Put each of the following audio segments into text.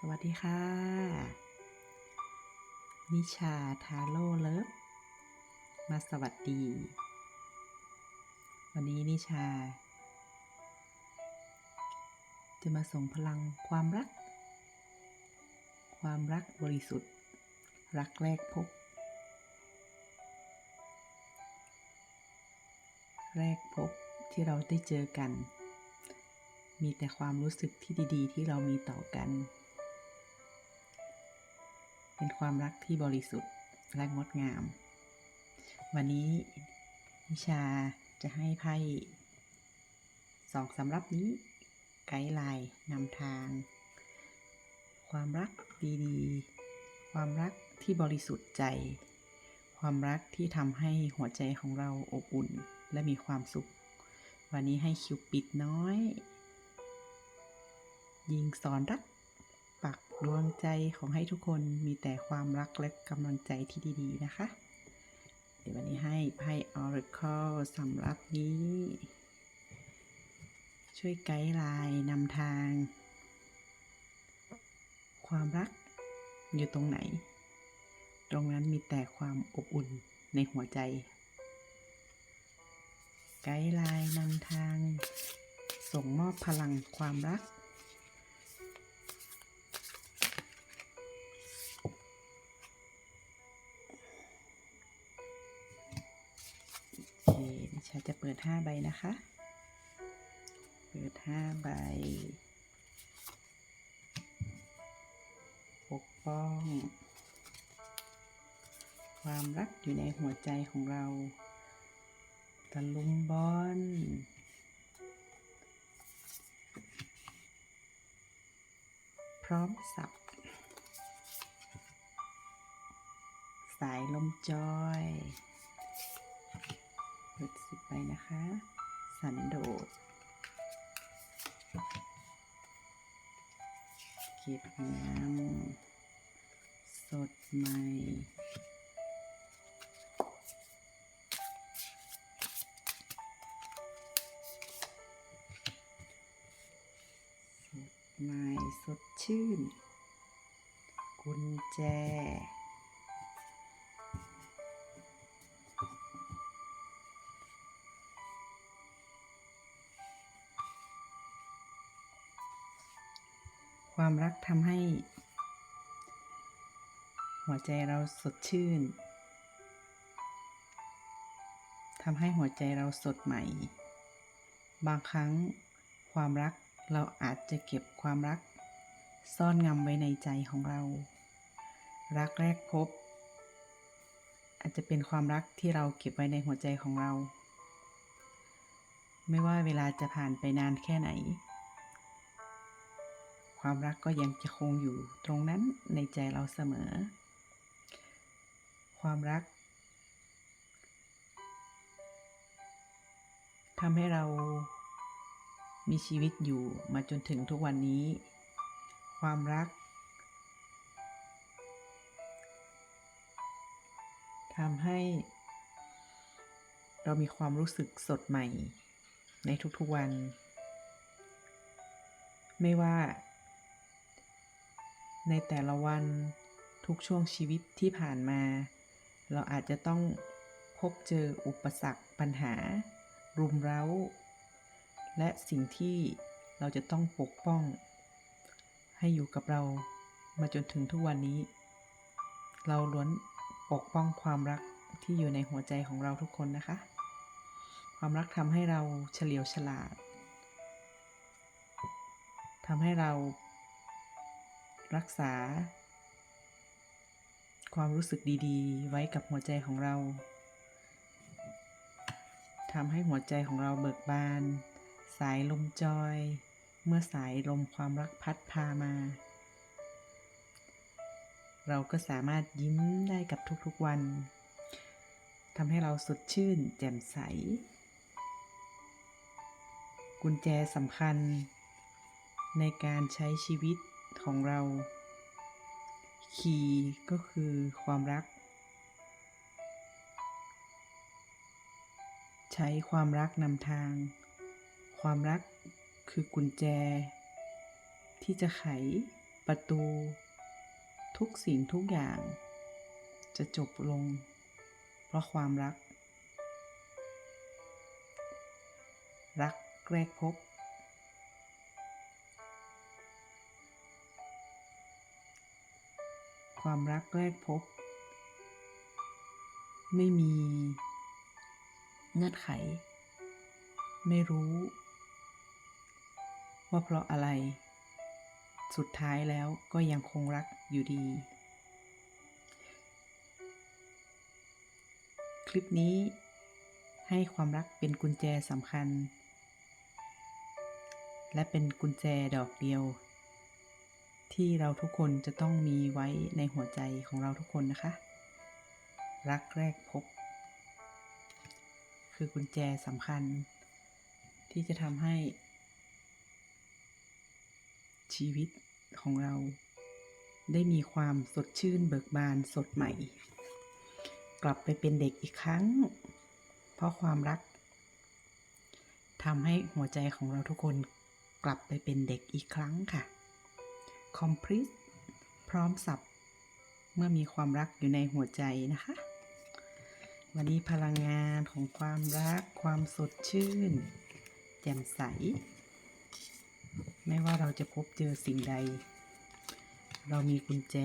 สวัสดีค่ะ นิชาทาโร่เลิฟ มาสวัสดี วันนี้นิชา จะมาส่งพลังความรัก ความรักบริสุทธิ์ รักแรกพบ แรกพบที่เราได้เจอกัน มีแต่ความรู้สึกที่ดี ๆ ที่เรามีต่อกัน เป็นความรักที่บริสุทธิ์และงดงาม วันนี้นิชาจะให้ไพ่สองสำรับนี้ ไกด์ไลน์นำทาง ความรักดีๆ ความรักที่บริสุทธิ์ใจ ความรักที่ทำให้หัวใจของเราอบอุ่นและมีความสุข วันนี้ให้คิวปิดน้อย ยิงสอนรักปัก ดวงใจของให้ทุกคนมีแต่ความรักและกำลังใจที่ดีๆนะคะ เดี๋ยววันนี้ให้ไพ่ Oracle สำหรับนี้ ช่วยไกด์ไลน์นำทาง ความรักอยู่ตรงไหน ตรงนั้นมีแต่ความอบอุ่นในหัวใจ ไกด์ไลน์นำทาง ส่งมอบพลังความรัก ดห้าใบนะคะ เปิดห้าใบ ปกป้อง ความรักอยู่ในหัวใจของเรา ตะลุมบอลพร้อมสับ สายลมจอย ไปนะคะ สันโดษเก็บงามสดใหม่สดใหม่สดชื่น กุญแจ ความรักทำให้ หัวใจเราสดชื่นทำให้หัวใจเราสดใหม่ บางครั้งความรักเราอาจจะเก็บความรัก ซ่อนงำไว้ในใจของเรา รักแรกพบ อาจจะเป็นความรักที่เราเก็บไว้ในหัวใจของเรา ไม่ว่าเวลาจะผ่านไปนานแค่ไหน ความรักก็ยังจะคงอยู่ตรงนั้นในใจเราเสมอ ความรักทำให้เรามีชีวิตอยู่มาจนถึงทุกวันนี้ ความรักทำให้ เรามีความรู้สึกสดใหม่ในทุกๆวัน ไม่ว่า ในแต่ละวันทุกช่วงชีวิตที่ผ่านมา เราอาจจะต้องพบเจออุปสรรคปัญหา รุมเร้า และสิ่งที่เราจะต้องปกป้อง ให้อยู่กับเรามาจนถึงทุกวันนี้ เราล้วนปกป้องความรักที่อยู่ในหัวใจของเราทุกคนนะคะ ความรักทำให้เราเฉลียวฉลาดทำให้เรา รักษา ความรู้สึกดีๆ ไว้กับหัวใจของเราทำให้หัวใจของเราเบิกบาน สายลมจอย เมื่อสายลมความรักพัดพามา เราก็สามารถยิ้มได้กับทุกๆวันทำให้เราสดชื่น แจ่มใส กุญแจสำคัญ ในการใช้ชีวิต ของเรา คีย์ก็คือความรัก ใช้ความรักนำทาง ความรักคือกุญแจ ที่จะไขประตู ทุกสิ่งทุกอย่าง จะจบลง เพราะความรัก รักแรกพบ ความรักแรกพบ ไม่มี เงื่อนไข ไม่รู้ ว่าเพราะอะไร สุดท้ายแล้วก็ยังคงรักอยู่ดี คลิปนี้ให้ความรักเป็นกุญแจสำคัญ และเป็นกุญแจดอกเดียว ที่เราทุกคนจะต้องมีไว้ในหัวใจของเราทุกคนนะคะ รักแรกพบ คือกุญแจสำคัญ ที่จะทำให้ ชีวิตของเรา ได้มีความสดชื่นเบิกบานสดใหม่ กลับไปเป็นเด็กอีกครั้ง เพราะความรักทำให้หัวใจของเราทุกคนกลับไปเป็นเด็กอีกครั้งค่ะ complete พร้อมสับ เมื่อมีความรักอยู่ในหัวใจนะคะ วันนี้พลังงานของความรัก ความสดชื่น แจ่มใส ไม่ว่าเราจะพบเจอสิ่งใด เรามีกุญแจ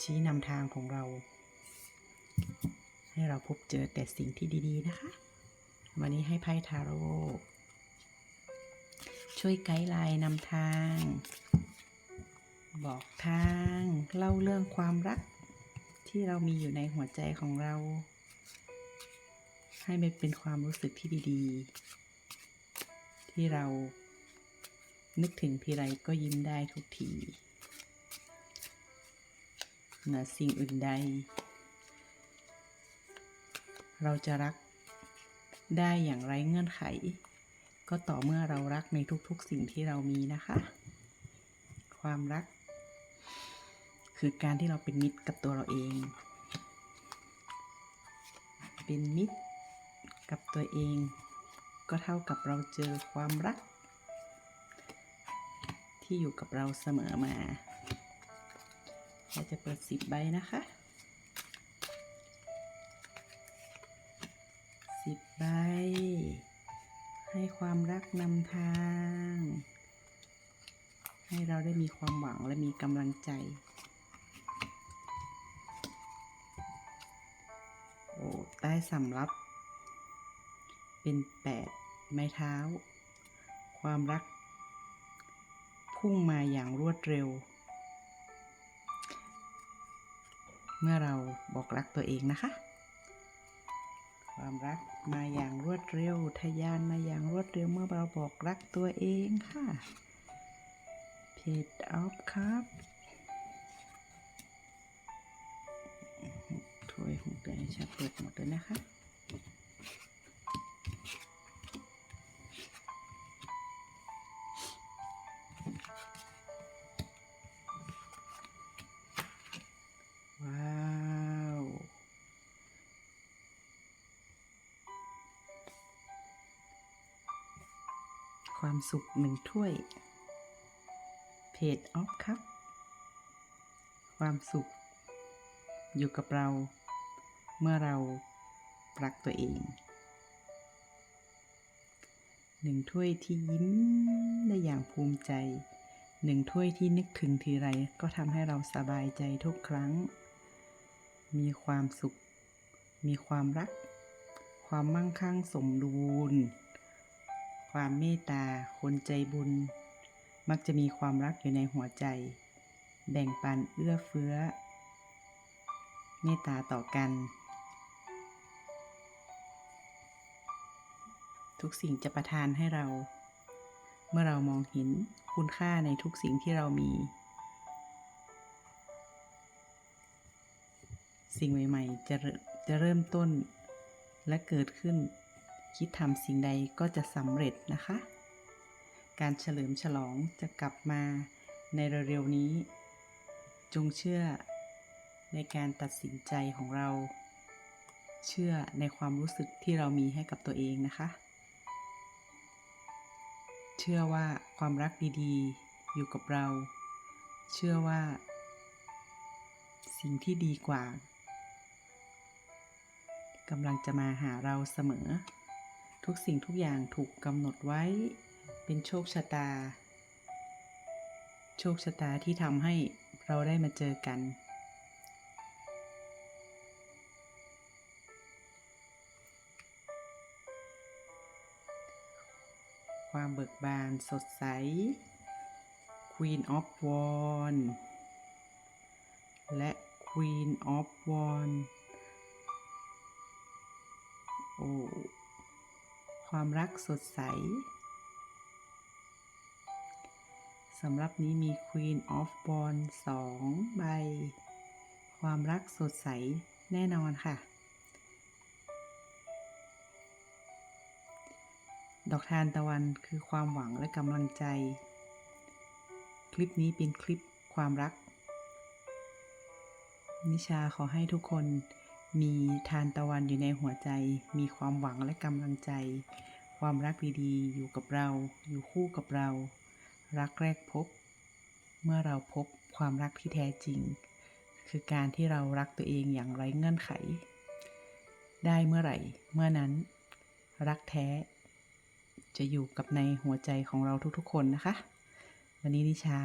ชี้นำทางของเรา ให้เราพบเจอแต่สิ่งที่ดี ๆ นะคะ วันนี้ให้ไพ่ทาโร่ ช่วยไกด์ไลน์นำทาง บอกทางเล่าเรื่องความรัก ที่เรามีอยู่ในหัวใจของเรา ให้มันเป็นความรู้สึกที่ดี ๆ ที่เรานึกถึงทีไรก็ยิ้มได้ทุกทีเหนือสิ่งอื่นใด เราจะรักได้อย่างไร้เงื่อนไข ก็ต่อเมื่อเรารักในทุกๆสิ่งที่เรามีนะคะ ความรัก คือการที่เราเป็นมิตรกับตัวเราเอง เป็นมิตรกับตัวเอง ก็เท่ากับเราเจอความรัก ที่อยู่กับเราเสมอมาเราจะเปิดสิบใบนะคะสิบใบ ความรักนำทาง ให้เราได้มีความหวังและมีกำลังใจ โอ้ใต้สำรับ เป็นแปดไม้เท้า ความรัก พุ่งมาอย่างรวดเร็ว เมื่อเราบอกรักตัวเองนะคะ ความรักมาอย่างรวดเร็วทะยานมาอย่างรวดเร็วเมื่อเราบอกรักตัวเองค่ะเพจออฟครับถ้วยหูเดือนชัดเปิดหมดเลยนะคะ ความสุขหนึ่งถ้วย เพจออฟครับ ความสุข อยู่กับเรา เมื่อเรารักตัวเอง หนึ่งถ้วยที่ยิ้มได้อย่างภูมิใจ หนึ่งถ้วยที่นึกถึงทีไรก็ทำให้เราสบายใจทุกครั้ง มีความสุข มีความรัก ความมั่งคั่งสมบูรณ์ ความเมตตา คนใจบุญ มักจะมีความรักอยู่ในหัวใจ แบ่งปันเอื้อเฟื้อ เมตตาต่อกัน ทุกสิ่งจะประทานให้เรา เมื่อเรามองเห็นคุณค่าในทุกสิ่งที่เรามี สิ่งใหม่ ๆ จะจะเริ่มต้นและเกิดขึ้น คิดทำสิ่งใดก็จะสำเร็จนะคะ การเฉลิมฉลองจะกลับมาในเร็วๆนี้ จงเชื่อในการตัดสินใจของเรา เชื่อในความรู้สึกที่เรามีให้กับตัวเองนะคะ เชื่อว่าความรักดีๆ อยู่กับเรา เชื่อว่า สิ่งที่ดีกว่ากำลังจะมาหาเราเสมอ ทุกสิ่งทุกอย่างถูกกำหนดไว้ เป็นโชคชะตา โชคชะตาที่ทำให้เราได้มาเจอกัน ความเบิกบานสดใส Queen of Wands และ Queen of Wands โอ้ ความรักสดใสสำหรับนี้มี Queen of Wands สองใบ ความรักสดใสแน่นอนค่ะ ดอกทานตะวันคือความหวังและกำลังใจ คลิปนี้เป็นคลิปความรัก นิชาขอให้ทุกคน มีทานตะวันอยู่ในหัวใจ มีความหวังและกำลังใจ ความรักดีๆ อยู่กับเรา อยู่คู่กับเรา รักแรกพบ เมื่อเราพบความรักที่แท้จริง คือการที่เรารักตัวเองอย่างไร้เงื่อนไข ได้เมื่อไหร่ เมื่อนั้น รักแท้ จะอยู่กับในหัวใจของเราทุกๆ คนนะคะ วันนี้นิชา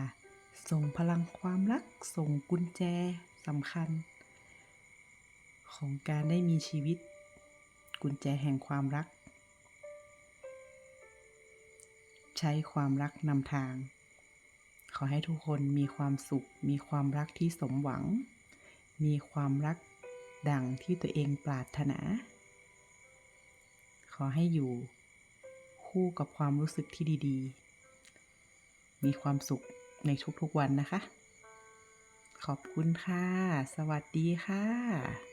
ส่งพลังความรัก ส่งกุญแจสำคัญ ของการได้มีชีวิต กุญแจแห่งความรัก ใช้ความรักนำทาง ขอให้ทุกคนมีความสุข มีความรักที่สมหวัง มีความรักดังที่ตัวเองปรารถนา ขอให้อยู่คู่กับความรู้สึกที่ดี ๆ มีความสุขในทุกๆวันนะคะ ขอบคุณค่ะ สวัสดีค่ะ